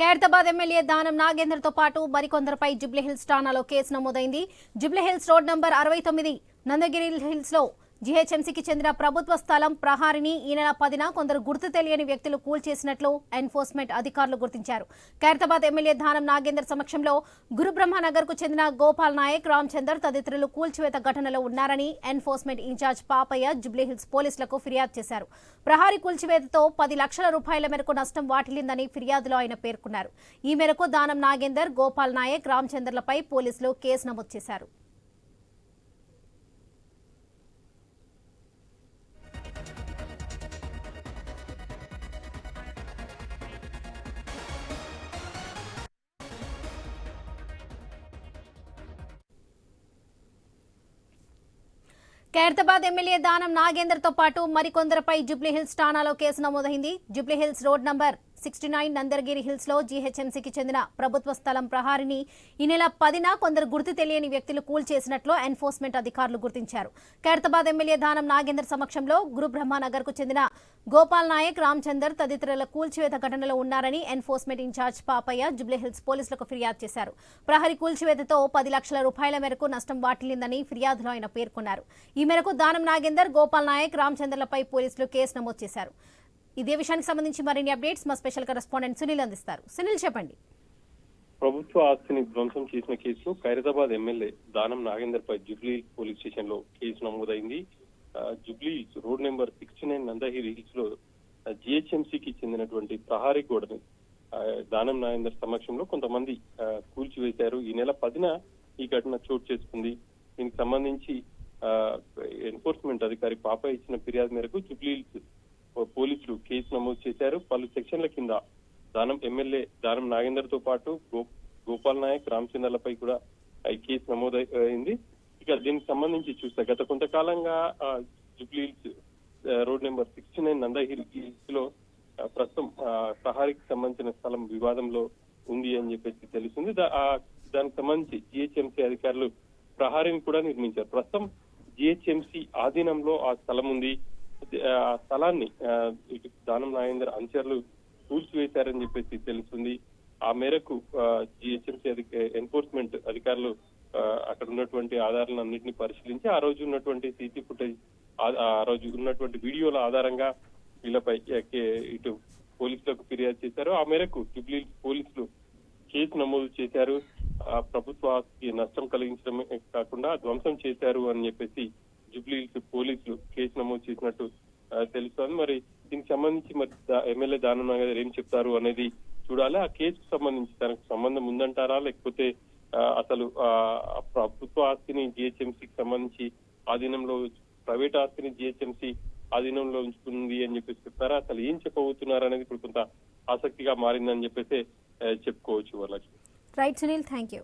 Khairatabad MLA దానం నాగేందర్తో పాటు మరికొందరిపై జుబ్లీహిల్స్ ఠాణాలో కేసు నమోదైంది. జుబ్లీహిల్స్ రోడ్ నంబర్ అరవై తొమ్మిది నందగిరి హిల్స్లో జీహెచ్ఎంసీకి చెందిన ప్రభుత్వ స్థలం ప్రహారిని ఈ నెల పదిన కొందరు గుర్తు తెలియని వ్యక్తులు కూల్చేసినట్లు ఎన్ఫోర్స్మెంట్ అధికారులు గుర్తించారు. ఖైరతాబాద్ ఎమ్మెల్యే ధానం నాగేందర్ సమక్షంలో గురుబ్రహ్మనగర్కు చెందిన గోపాల్ నాయక్ రామచందర్ తదితరులు కూల్చివేత ఘటనలో ఉన్నారని ఎన్ఫోర్స్మెంట్ ఇన్ఛార్జ్ పాపయ్య జుబ్లీహిల్స్ పోలీసులకు ఫిర్యాదు చేశారు. ప్రహారీ కూల్చివేతతో పది లక్షల రూపాయల మేరకు నష్టం వాటిల్లిందని ఫిర్యాదులో ఆయన పేర్కొన్నారు. ఈ మేరకు దానం నాగేందర్ గోపాల్ నాయక్ రామచందర్లపై పోలీసులు కేసు నమోదు చేశారు. ఖైరతాబాద్ ఎమ్మెల్యే దానం నాగేందర్తో పాటు మరికొందరిపై జుబ్లీహిల్స్ ఠాణాలో కేసు నమోదైంది. Jubilee Hills road number sixty nine Nandagiri హిల్స్లో జీహెచ్ఎంసీకి చెందిన ప్రభుత్వ స్థలం ప్రహారిని ఈ నెల పదిన కొందరు గుర్తు తెలియని వ్యక్తులు కూల్చేసినట్లు ఎన్ఫోర్స్మెంట్ అధికారులు గుర్తించారు. ఖైరతాబాద్ ఎమ్మెల్యే దానం నాగేందర్ సమక్షంలో గురుబ్రహ్మానగర్కు చెందిన గోపాల్ నాయక్ రామచందర్ తదితరుల కూల్చివేత ఘటనలో ఉన్నారని ఎన్ఫోర్స్మెంట్ ఇన్ఛార్జ్ పాపయ్య జుబ్లీహిల్స్ పోలీసులకు ఫిర్యాదు చేశారు. ప్రహరి కూల్చివేతతో పది లక్షల రూపాయల మేరకు నష్టం వాటిల్లిందని ఫిర్యాదులో ఆయన పేర్కొన్నారు. ఈ మేరకు దానం నాగేందర్ గోపాల్ నాయక్ రామచందర్లపై పోలీసులు కేసు నమోదు చేశారు. ఇదే విషయానికి సంబంధించి మరిన్ని అప్డేట్స్ మా స్పెషల్ కరెస్పాండెంట్ సునీల్ అందిస్తారు. సునీల్ చెప్పండి. ప్రభుత్వ ఆస్తిని ధ్వంసం చేసిన కేసులో ఖైరతాబాద్ ఎమ్మెల్యే దానం నాగేందర్ పై జుబ్లీ పోలీస్ స్టేషన్లో కేసు నమోదైంది. Jubilee road number sixty nine Nandagiri హిల్స్లో జిహెచ్ఎంసీకి చెందినటువంటి ప్రహారీ గోడని దానం నాగేందర్ సమక్షంలో కొంతమంది కూల్చివేశారు. ఈ నెల పదిన ఈ ఘటన చోటు చేసుకుంది. దీనికి సంబంధించి ఎన్ఫోర్స్మెంట్ అధికారి పాప ఇచ్చిన ఫిర్యాదు మేరకు జుబ్లీ హిల్స్ కేసు నమోదు చేశారు. పలు సెక్షన్ల కింద దానం ఎమ్మెల్యే దానం నాగేందర్తో పాటు గోపాల్ నాయక్ రామచంద్రలపై కూడా ఈ కేసు నమోదైంది. ఇక దీనికి సంబంధించి చూస్తే గత కొంతకాలంగా ఆ, రోడ్ నెంబర్ సిక్స్టీ నైన్ నందహిల్ హిల్స్లో ప్రస్తుతం ఆ, సహారికి సంబంధించిన స్థలం వివాదంలో ఉంది అని చెప్పేసి తెలుస్తుంది. దానికి సంబంధించి జిహెచ్ఎంసీ అధికారులు ప్రహారీని కూడా నిర్మించారు. ప్రస్తుతం జిహెచ్ఎంసీ ఆధీనంలో ఆ స్థలం ఉంది. ఆ స్థలాన్ని ఇటు దానం నాగేందర్ అనుచరులు కూల్చివేశారని చెప్పేసి తెలుస్తుంది. ఆ మేరకు జిహెచ్ఎంసీ అధిక ఎన్ఫోర్స్మెంట్ అధికారులు అక్కడ ఉన్నటువంటి ఆధారాలను అన్నింటినీ పరిశీలించి ఆ రోజు ఉన్నటువంటి సీసీ ఫుటేజ్ ఆ రోజు ఉన్నటువంటి వీడియోల ఆధారంగా వీళ్ళపై ఇటు పోలీసులకు ఫిర్యాదు చేశారు. ఆ మేరకు జుబ్లీ పోలీసులు కేసు నమోదు చేశారు. ఆ, ప్రభుత్వ నష్టం కలిగించడమే కాకుండా ధ్వంసం చేశారు అని చెప్పేసి జుబ్లీ హిల్స్ పోలీసులు కేసు నమోదు చేసినట్టు తెలుస్తుంది తెలుస్తోంది. మరి దీనికి సంబంధించి మరి ఎమ్మెల్యే దానం గారు ఏం చెప్తారు అనేది చూడాలి. ఆ కేసుకు సంబంధించి తనకు సంబంధం ఉందంటారా? లేకపోతే అసలు ఆ, ప్రభుత్వ ఆస్తిని జిహెచ్ఎంసీకి సంబంధించి ఆధీనంలో ప్రైవేట్ ఆస్తిని జిహెచ్ఎంసీ ఆధీనంలో ఉంచుకుంది అని చెప్పేసి చెప్తారా? అసలు ఏం చెప్పబోతున్నారు అనేది ఇప్పుడు కొంత ఆసక్తిగా మారిందని చెప్పేసి చెప్పుకోవచ్చు వాళ్ళకి రైట్ సునీల్ థ్యాంక్ యూ